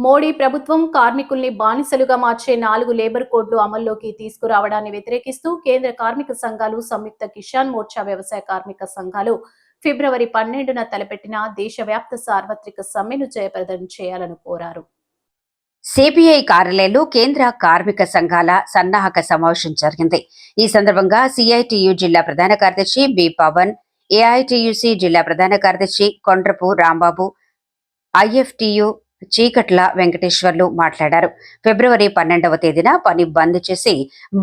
మోడీ ప్రభుత్వం కార్మికుల్ని బానిసలుగా మార్చే నాలుగు లేబర్ కోడ్లు అమల్లోకి తీసుకురావడాన్ని వ్యతిరేకిస్తూ కేంద్ర కార్మిక సంఘాలు సంయుక్త కిసాన్ మోర్చా వ్యవసాయ కార్మిక సంఘాలు ఫిబ్రవరి పన్నెండున తలపెట్టిన దేశవ్యాప్త సార్వత్రిక సమ్మెను జయప్రదం చేయాలని కోరారు. సిపిఐ కార్యాలయంలో కేంద్ర కార్మిక సంఘాల సన్నాహక సమావేశం జరిగింది. ఈ సందర్భంగా సిఐటియు జిల్లా ప్రధాన కార్యదర్శి బి పవన్ ఏఐటియుసి జిల్లా ప్రధాన కార్యదర్శి కొండ్రపు రాంబాబు ఐఎఫ్టియు చీకట్ల వెంకటేశ్వర్లు మాట్లాడారు. ఫిబ్రవరి పన్నెండవ తేదీన పని బంద్ చేసి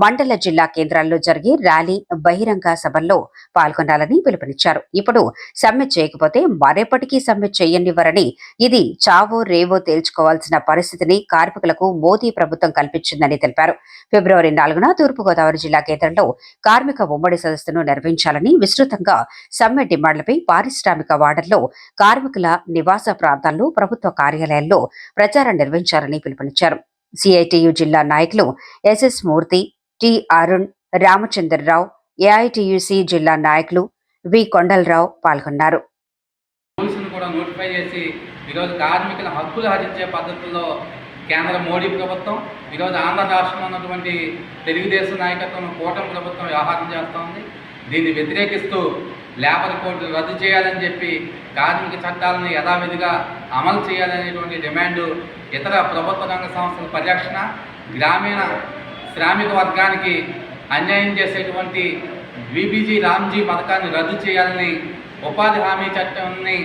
మండల జిల్లా కేంద్రాల్లో జరిగే ర్యాలీ బహిరంగ సభల్లో పాల్గొనాలని పిలుపునిచ్చారు. ఇప్పుడు సమ్మె చేయకపోతే మరేపటికీ సమ్మె చేయనివ్వరని ఇది చావో రేవో తేల్చుకోవాల్సిన పరిస్థితిని కార్మికులకు మోదీ ప్రభుత్వం కల్పించిందని తెలిపారు. ఫిబ్రవరి నాలుగున తూర్పుగోదావరి జిల్లా కేంద్రంలో కార్మిక ఉమ్మడి సదస్సును నిర్వహించాలని విస్తృతంగా సమ్మె డిమాండ్లపై పారిశ్రామిక వాడల్లో కార్మికుల నివాస ప్రాంతాల్లో ప్రభుత్వ కార్యాలయాలు కార్యాలయాల్లో ప్రచారం నిర్వహించాలని పిలుపునిచ్చారు. సిఐటియు జిల్లా నాయకులు SS Murthy T Arun Ramachandrarao AITUC జిల్లా నాయకులు వి కొండలరావు పాల్గొన్నారు. కూడా నోటిఫై చేసి ఈరోజు కార్మికుల హక్కులు హరించే పద్ధతుల్లో కేంద్ర మోడీ ప్రభుత్వం ఈరోజు ఆంధ్ర రాష్ట్రంలో ఉన్నటువంటి తెలుగుదేశం నాయకత్వం కూటమి ప్రభుత్వం వ్యవహారం చేస్తూ ఉంది. దీన్ని వ్యతిరేకిస్తూ లేబర్ కోడ్ రద్దు చేయాలని చెప్పి కార్మిక చట్టాలను యథావిధిగా అమలు చేయాలనేటువంటి డిమాండు ఇతర ప్రభుత్వ రంగ సంస్థల పరిరక్షణ గ్రామీణ శ్రామిక వర్గానికి అన్యాయం చేసేటువంటి బీబీజీ రామ్జీ పథకాన్ని రద్దు చేయాలని ఉపాధి హామీ చట్టాన్ని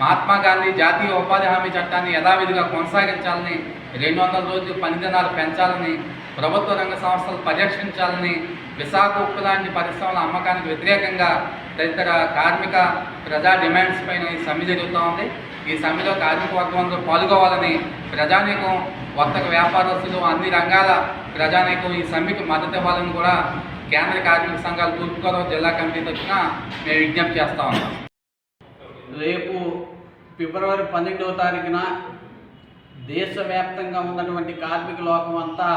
మహాత్మా గాంధీ జాతీయ ఉపాధి హామీ చట్టాన్ని యథావిధిగా కొనసాగించాలని రెండు వందల రోజులు పనిదినాలు పెంచాలని ప్రభుత్వ రంగ సంస్థలు పరిరక్షించాలని విశాఖ ఉప్పు లాంటి పరిశ్రమల అమ్మకానికి వ్యతిరేకంగా తదితర కార్మిక ప్రజా డిమాండ్స్ పైన ఈ సమ్మె జరుగుతూ ఉంది. ఈ సమ్మెలో కార్మిక వర్గంతో పాల్గొవాలని ప్రజానీకం వర్తక వ్యాపారస్తులు అన్ని రంగాల ప్రజానీకం ఈ సమ్మెకు మద్దతు ఇవ్వాలని కూడా కేంద్ర కార్మిక సంఘాలు తూర్పుగోదావరి జిల్లా కమిటీ తరఫున మేము విజ్ఞప్తి చేస్తా ఉన్నాం. రేపు ఫిబ్రవరి పన్నెండవ తారీఖున దేశవ్యాప్తంగా ఉన్నటువంటి కార్మిక లోకం అంతా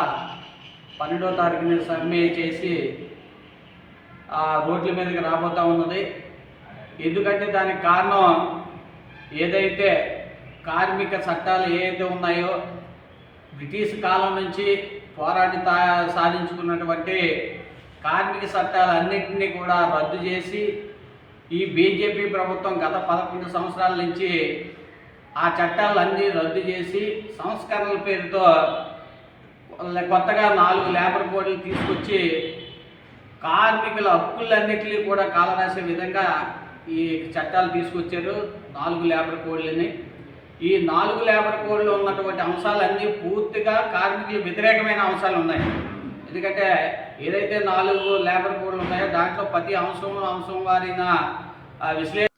పన్నెండవ తారీఖున సమ్మె చేసి రోడ్ల మీదకి రాబోతూ ఉన్నది. ఎందుకంటే దానికి కారణం ఏదైతే కార్మిక చట్టాలు ఏవైతే ఉన్నాయో బ్రిటిష్ కాలం నుంచి పోరాటి తా సాధించుకున్నటువంటి కార్మిక చట్టాలన్నింటినీ కూడా రద్దు చేసి ఈ బీజేపీ ప్రభుత్వం గత పదకొండు సంవత్సరాల నుంచి ఆ చట్టాలన్నీ రద్దు చేసి సంస్కరణల పేరుతో కొత్తగా నాలుగు లేబర్ కోడ్లు తీసుకొచ్చి కార్మికుల హక్కులన్నిటినీ కూడా కాలరాసే విధంగా ఈ చట్టాలు తీసుకొచ్చారు. నాలుగు లేబర్ కోడ్లని ఈ నాలుగు లేబర్ కోడ్లో ఉన్నటువంటి అంశాలన్నీ పూర్తిగా కార్మికులు వ్యతిరేకమైన అంశాలు ఉన్నాయి. ఎందుకంటే ఏదైతే నాలుగు లేబర్ కోడ్లు ఉన్నాయో దాంట్లో ప్రతి అంశం అంశం వారిన విశ్లేషణ